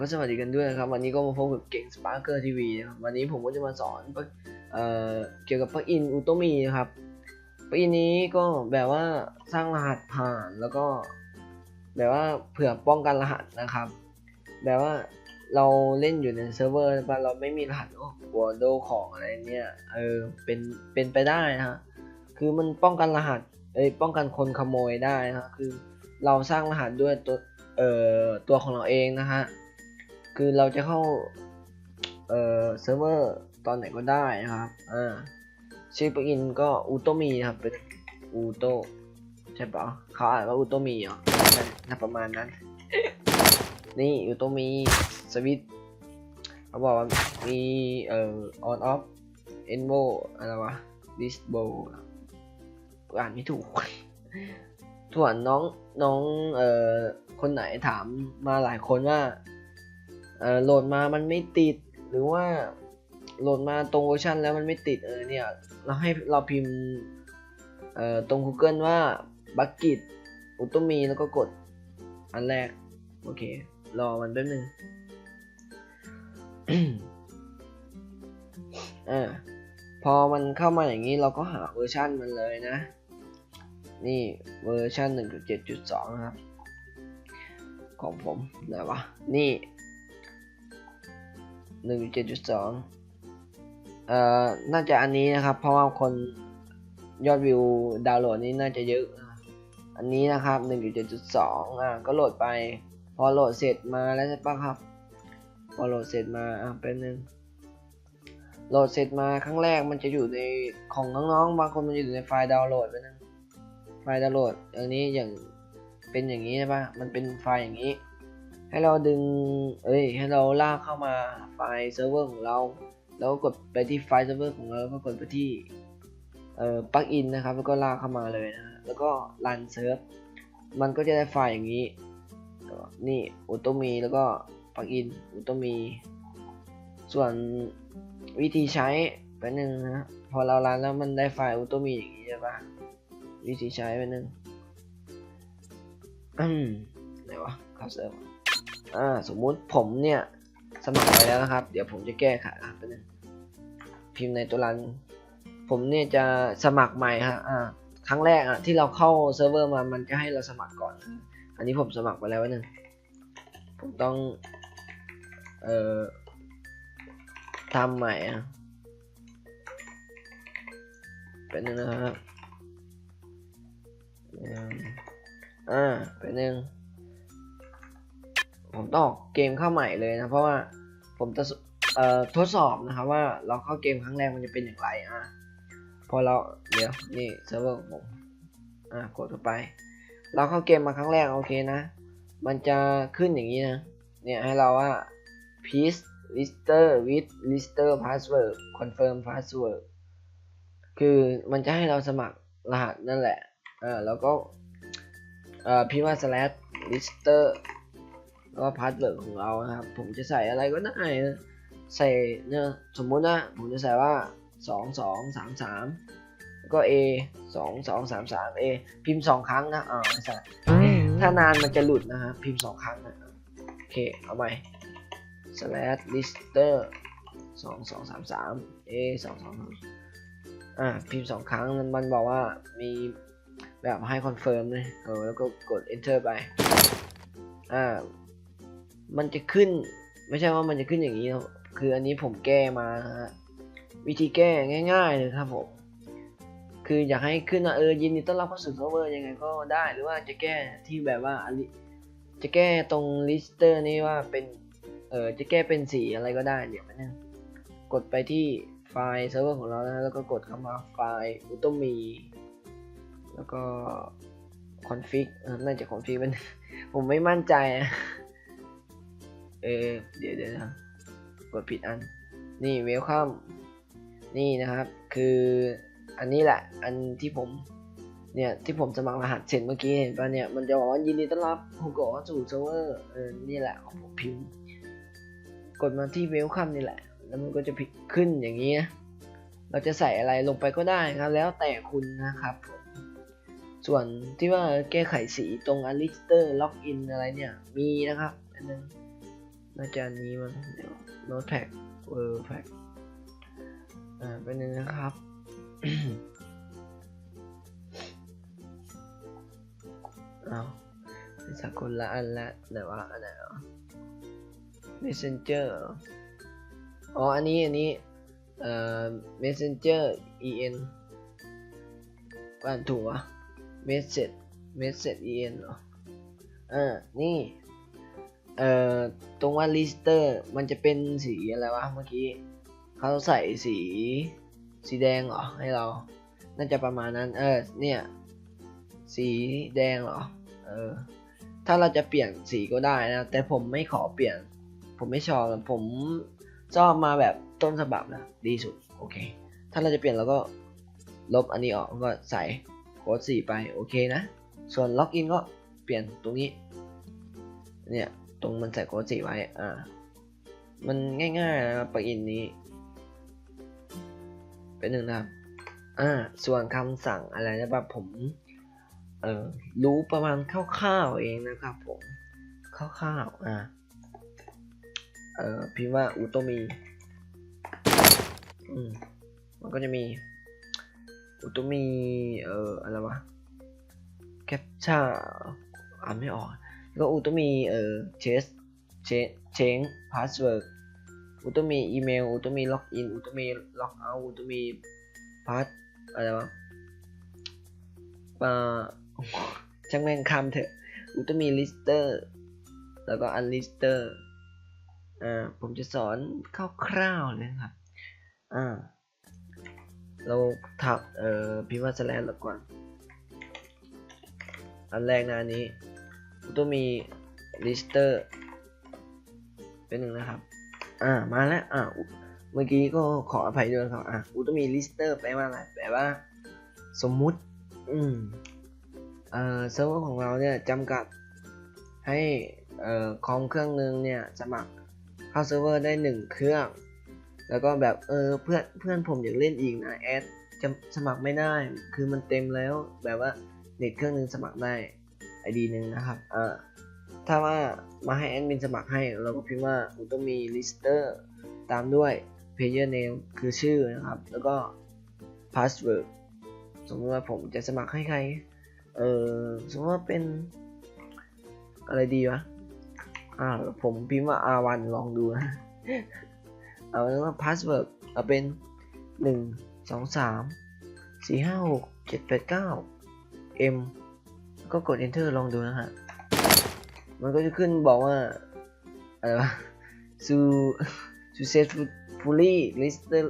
ก็สวัสดีกันด้วยนะครับ วันนี้ก็มาพบกับเก่ง Sparker TV นะครับวันนี้ผมก็จะมาสอนเอ่อเกี่ยวกับปลั๊กอินอุตโมีนะครับปลั๊กอินนี้ก็แบบว่าสร้างรหัสผ่านแล้วก็ แบบว่าเผื่อป้องกันรหัสนะครับ แบบว่าเราเล่นอยู่ในเซิร์ฟเวอร์แต่เราไม่มีรหัสโอ้กลัวโดนของอะไรเนี่ยเออเป็นเป็นไปได้นะฮะคือมันป้องกันรหัสเอ้ยป้องกันคนขโมยได้นะฮะคือเราสร้างรหัสด้วยตัวเอ่อตัวของเราเองนะฮะ คือเราจะเข้า เอ่อเซิร์ฟเวอร์ตอนไหนก็ได้นะครับ อ่า ชื่อปลอินก็อูโตมีครับ เป็นอูโตใช่ปะเขาอ่านว่าอูโตมีเหรอน่าประมาณนั้น นี่อูโตมีสวิตเขาบอกว่ามีเอ่อ on off envo อะไรวะ disable อ่านไม่ถูกส่วนน้องน้องเอ่อคนไหนถามมาหลายคนว่า โหลดมามันไม่ติดหรือว่าโหลดมาตรงเวอร์ชันแล้วมันไม่ติดเออเนี่ยเราให้เราพิมพ์ตรง Google ว่าบักกิตอุตมีแล้วก็กดอันแรก โอเค รอมันแป๊บนึงอพอมันเข้ามาอย่างนี้เราก็หาเวอร์ชันมันเลยนะ นี่เวอร์ชัน1.7.2 นะครับ ของผมไหนวะ นี่ 1.7.2เอ่อ น่าจะอันนี้นะครับ เพราะว่าคนยอดวิวดาวน์โหลดนี้น่าจะเยอะ อันนี้นะครับ1.7.2อะก็โหลดไป พอโหลดเสร็จมาแล้วใช่ปะครับ พอโหลดเสร็จมาอะแป๊บนึงโหลดเสร็จมาครั้งแรกมันจะอยู่ในของน้องๆ บางคนมันอยู่ในไฟล์ดาวน์โหลดไปนึงไฟล์ดาวน์โหลดอันนี้อย่างเป็นอย่างนี้ใช่ปะมันเป็นไฟล์อย่างนี้ ให้เราดึงเอ้ยให้เราลากเข้ามาไฟล์เซิร์ฟเวอร์ของเรา แล้วกกดไปที่ไฟล์เซิร์ฟเวอร์ของเราแล้วก็กดไปที่เอ่อปลั๊กอินนะครับ แล้วก็ลากเข้ามาเลยนะแล้วก็รันเซิร์ฟมันก็จะได้ไฟล์อย่างนี้ นี่อุตโตมีแล้วก็ปลั๊กอินอุตโตมี ส่วนวิธีใช้แป๊บนึงนะพอเรารันแล้วมันได้ไฟล์อุตมีอย่างนี้ใช่ปะวิธีใช้แป๊บนึงอืมไหนวะเข้าเซิร์ฟ อ่าสมมุติผมเนี่ยสมัครไปแล้วนะครับ เดี๋ยวผมจะแก้ไขอะแป๊บนึงพิมพ์ในตัวรัน ผมเนี่ยจะสมัครใหม่ฮะอ่าครั้งแรกอะที่เราเข้าเซิร์ฟเวอร์มามันจะให้เราสมัครก่อน อันนี้ผมสมัครไปแล้วนึงผมต้องเอ่อทำใหม่อะเป็นนึงนะครับอ่าเป็นนึง ผมต้องออกเกมเข้าใหม่เลยนะ เพราะว่าผมจะเอ่อทดสอบนะครับว่าเราเข้าเกมครั้งแรกมันจะเป็นอย่างไรอะพอเราเดี๋ยวนี่เซิร์ฟเวอร์ของผมอะกดเข้าไป เราเข้าเกมมาครั้งแรกโอเคนะ มันจะขึ้นอย่างนี้นะเนี่ยให้เราว่า please register with register password confirm password คือมันจะให้เราสมัครรหัสนั่นแหละอ่าแล้วก็เอ่อพิมพ์ว่า slash register แล้วก็ password ของเรานะครับ ผมจะใส่อะไรก็ได้นะใส่เนี่ยสมมุตินะ ผมจะใส่ว่าสองสองสามสามแล้วก็ A สองสองสามสาม A พิมพ์สองครั้งนะอ่าไม่ใช่ถ้านานมันจะหลุดนะฮะพิมพ์สองครั้งนะโอเค เอาใหม่ slash lister สองสองสามสาม A สองสองอ่า พิมพ์สองครั้งมันบอกว่ามีแบบให้คอนเฟิร์มเลยเออแล้วก็กด enter ไป อ่า มันจะขึ้น ไม่ใช่ว่ามันจะขึ้นอย่างนี้นะคืออันนี้ผมแก้มาฮะวิธีแก้ง่าย ๆ เลยครับผมคืออยากให้ขึ้นเออยินดีต้อนรับเข้าสู่เซิร์ฟเวอร์ยังไงก็ได้หรือว่าจะแก้ที่แบบว่าอจะแก้ตรงลิสเตอร์นี่ว่าเป็นเออจะแก้เป็นสีอะไรก็ได้เดี๋ยวนงกดไปที่ไฟล์เซิร์ฟเวอร์ของเรานะแล้วก็กดเข้ามาไฟล์อุตมีแล้วก็คอนฟิกน่าจะคอนฟิกเป็นผมไม่มั่นใจอะ เออเดี๋ยวเดี๋ยวนะกดผิดอัน นี่เวลคัมนี่นะครับ คืออันนี้แหละ อันที่ผม เนี่ย ที่ผมสมัครรหัสเสร็จเมื่อกี้เห็นปะเนี่ย มันจะบอกว่ายินดีต้อนรับฮูโกะสู่เซิร์ฟเวอร์เออนี่แหละของผมพิมพ์กดมาที่เวลคัมนี่แหละ แล้วมันก็จะพิดขึ้นอย่างนี้นะเราจะใส่อะไรลงไปก็ได้ครับ แล้วแต่คุณนะครับผมส่วนที่ว่าแก้ไขสีตรงอลิสเตอร์ล็อกอินอะไรเนี่ย มีนะครับอันนึง น่าจะนี้มันเดี๋ยวโน้ตแท็กเวอร์แพ็กอ่าเป็นหนึ่งนะครับเอาเป็นสักคนละอันละไหนว่าอันไหนอะ messenger เหรออ๋อ อันนี้ อันนี้ เอ่อ messenger en อ่านถูกวะ message message en เหรออ่านี่ เอ่อตรงว่า lister มันจะเป็นสีอะไรวะเมื่อกี้เขาใส่สีสีแดงเหรอให้เรา น่าจะประมาณนั้น เออ เนี่ย สีแดงเหรอ เออ ถ้าเราจะเปลี่ยนสีก็ได้นะ แต่ผมไม่ขอเปลี่ยน ผมไม่ชอบ ผมชอบมาแบบต้นฉบับนะ ดีสุด โอเค ถ้าเราจะเปลี่ยนเราก็ลบอันนี้ออกแล้วก็ใส่โค้ดสีไป โอเคนะ ส่วนล็อกอินก็เปลี่ยนตรงนี้ เนี่ย ตรงมันใส่โค้ดสีไว้ อ่า มันง่ายๆนะปลั๊กอินนี้ เป็นหนึ่งนะครับ อ่า ส่วนคำสั่งอะไรนะครับผม เออรู้ประมาณคร่าวๆเองนะครับผม คร่าวๆ อ่า เออพิมพ์ว่าอุโตมีอืมมันก็จะมีอุโตมี เอ่อ อะไรวะ แคปชั่นอ่านไม่ออก ก็อุโตมีเอ่อเชสเชเชงพาสเวิร์ดอุโตมีอีเมลอุโตมีล็อกอินอุโตมีล็อกเอาอุโตมีพาสอะไรวะอ่าช่างแม่งคำเถอะอุต้องมีลิสเตอร์แล้วก็อันลิสเตอร์อ่าผมจะสอนคร่าวๆเลยครับอ่าเราถักเอ่อพิมพ์ว่า slash แล้วก่อนอันแรกนะอันนี้ อุตมีลิสเตอร์เป็นหนึ่งนะครับ อ่ามาแล้วอ่าเมื่อกี้ก็ขออภัยด้วยครับอ่าอุตมีลิสเตอร์แปลว่าอะไรแปลว่า สมมุติ อืมเอ่อเซิร์ฟเวอร์ของเราเนี่ยจำกัดให้เอ่อคอมเครื่องหนึ่งเนี่ยสมัครเข้าเซิร์ฟเวอร์ได้หนึ่งเครื่อง แล้วก็แบบเออเพื่อนเพื่อนผมอยากเล่นอีกนะแอดจะสมัครไม่ได้ คือมันเต็มแล้วแบบว่าเน็ตเครื่องหนึงสมัครได้ ไอดีหนึ่งนะครับเอ่อถ้าว่ามาให้แอดมินสมัครให้เราก็พิมพ์ว่าอุต้องมีลิสเตอร์ตามด้วย player name คือชื่อนะครับ แล้วก็ password สมมติว่าผมจะสมัครให้ใคร เออสมมติว่าเป็นอะไรดีวะ อ่า ผมพิมพ์ว่า R1 ลองดูนะ เอาเป็นว่า password เอาเป็นหนึ่งสองสามสี่ห้าหกเจ็ดแปดเก้า M ก็กด enter ลองดูนะฮะ มันก็จะขึ้นบอกว่า อะไรวะ su successfully listed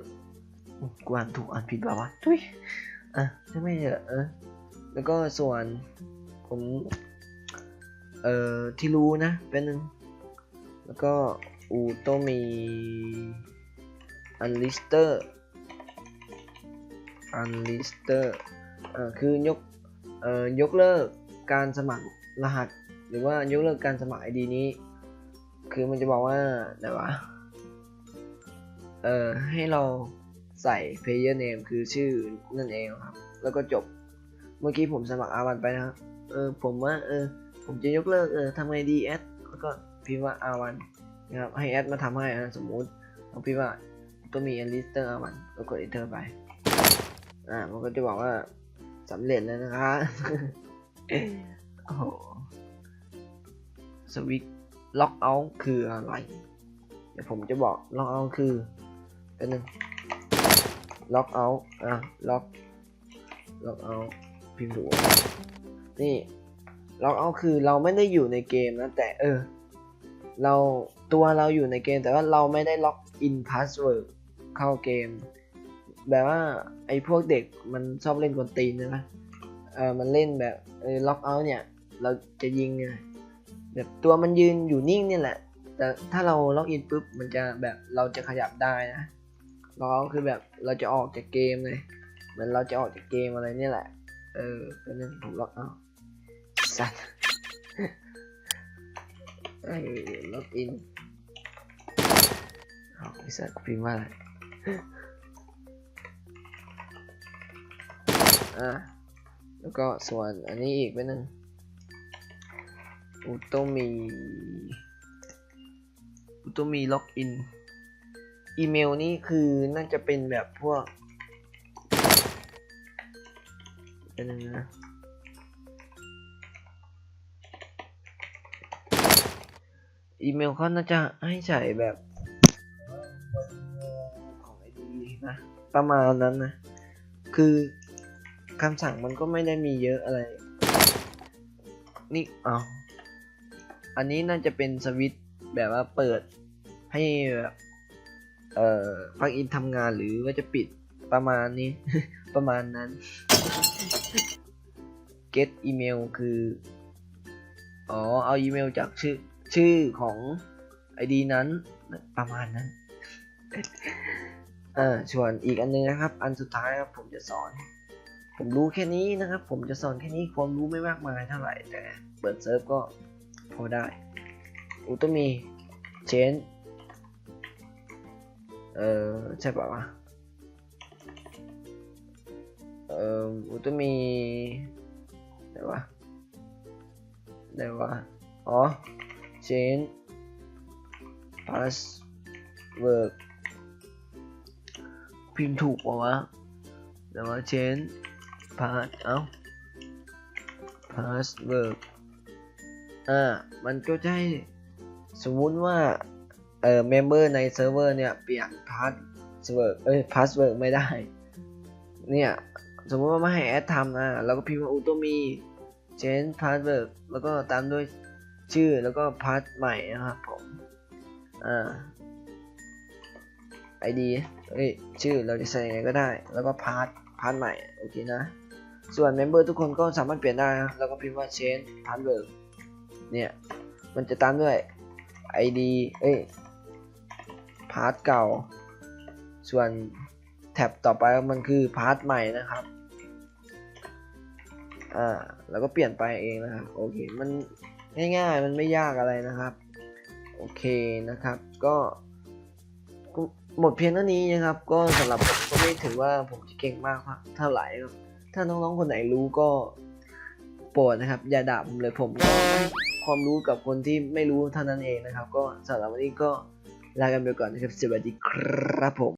กูอ่านถูกอ่านผิดเปล่าวะทุยอะใช่ไหมเหรอเออแล้วก็ส่วนผม เอ่อ ที่รู้นะ เป็นหนึ่ง แล้วก็อูโตมีอันลิสเตอร์อันลิสเตอร์อ่าคือยก เอ่อ ยกเลิก การสมัครรหัส หรือว่ายกเลิกการสมัคร ID นี้ คือมันจะบอกว่าไหนวะเอ่อให้เราใส่ player name คือชื่อนั่นเองครับ แล้วก็จบ เมื่อกี้ผมสมัครอาวันไปนะครับ เออผมว่าเออผมจะยกเลิกเออทำไงดีแอดแล้วก็พิมพ์ว่าอาวันนะครับให้แอดมาทำให้นะสมมุติเราพิมพ์ว่าต้องมี a อ i s t e r อาวันแล้วกด enter ไป อ่ามันก็จะบอกว่าสำเร็จแล้วนะคะ โอ้โหสวิตล็อกเอาคืออะไร เดี๋ยวผมจะบอกล็อกเอาคือเป็นหนึ่งล็อกเอาอะล็อกล็อกเอาพิมพ์ถูกนี่ล็อกเอาคือเราไม่ได้อยู่ในเกมนะแต่เออ เราตัวเราอยู่ในเกมแต่ว่าเราไม่ได้ล็อกอินพาสเวิร์ดเข้าเกม แบบว่าไอ้พวกเด็กมันชอบเล่นกวนตีนใช่ไหมเออมันเล่นแบบ เออล็อกเอาเนี่ย เราจะยิงแบบตัวมันยืนอยู่นิ่งเนี่ยแหละ แต่ถ้าเราล็อกอินปุ๊บมันจะแบบเราจะขยับได้นะล็อกเอาคือแบบเราจะออกจากเกมเลยเหมือนเราจะออกจากเกมอะไรเนี่ยแหละ เออเป็นนั่นผมล็อกเอาสัตว์เออล็อกอินเอาไอ้สัตว์พิมพ์ว่าอะไรอะ แล้วก็ส่วนอันนี้อีกเป็นหนึ่งอุโตมีอุตมีล็อกอิน อีเมลนี่คือน่าจะเป็นแบบพวกเป็นยังไงนะอีเมลเขาน่าจะให้ใส่แบบของไอดีนะประมาณนั้นนะ คือ คำสั่งมันก็ไม่ได้มีเยอะอะไร นี่เอาอันนี้น่าจะเป็นสวิตช์แบบว่าเปิดให้แบบเอ่อปลั๊กอินทำงานหรือว่าจะปิดประมาณนี้ ประมาณนั้น get อีเมลคือ อ๋อ เอาอีเมลจากชื่อ ชื่อของ ID นั้น ประมาณนั้น เออส่วนอีกอันนึงนะครับ อันสุดท้ายครับผมจะสอน ผมรู้แค่นี้นะครับ ผมจะสอนแค่นี้ความรู้ไม่มากมายเท่าไหร่แต่เปิดเซิร์ฟก็พอได้อุตมีเชนเออใช่ป่าวะเอออุตมีไหนวะไหนวะอ๋อ change password พิมพ์ถูกป่าวะแต่ว่า change pass เอา password อ่า มันก็จะให้สมมุติว่า เอ่อ member ในเซิร์ฟเวอร์เนี่ย เปลี่ยน password เอ้ย password ไม่ได้ เนี่ย สมมติว่าไม่ให้แอดทำนะเราก็พิมพ์ว่าอุตมี change password แล้วก็ตามด้วยชื่อแล้วก็ pass ใหม่นะครับผม อ่า ID เอ้ย ชื่อเราจะใส่ยังไงก็ได้ แล้วก็ pass pass ใหม่ โอเคนะ ส่วน member ทุกคนก็สามารถเปลี่ยนได้นะแล้วก็พิมพ์ว่า change password เนี่ย มันจะตามด้วย ID เอ้ยพาร์ทเก่า ส่วนแท็บต่อไปมันคือพาร์ทใหม่นะครับ อ่า แล้วก็เปลี่ยนไปเองนะครับ โอเค มันง่ายๆ มันไม่ยากอะไรนะครับ โอเคนะครับ ก็ก็หมดเพียงเท่านี้นะครับ ก็สำหรับผมก็ไม่ถือว่าผมจะเก่งมากเท่าไหร่ครับ ถ้าน้องๆคนไหนรู้ก็โปรดนะครับ อย่าด่าผมเลยผมก็ให้ความรู้กับคนที่ไม่รู้เท่านั้นเองนะครับ ก็สำหรับวันนี้ก็ลากันไปก่อนนะครับสวัสดีครับผม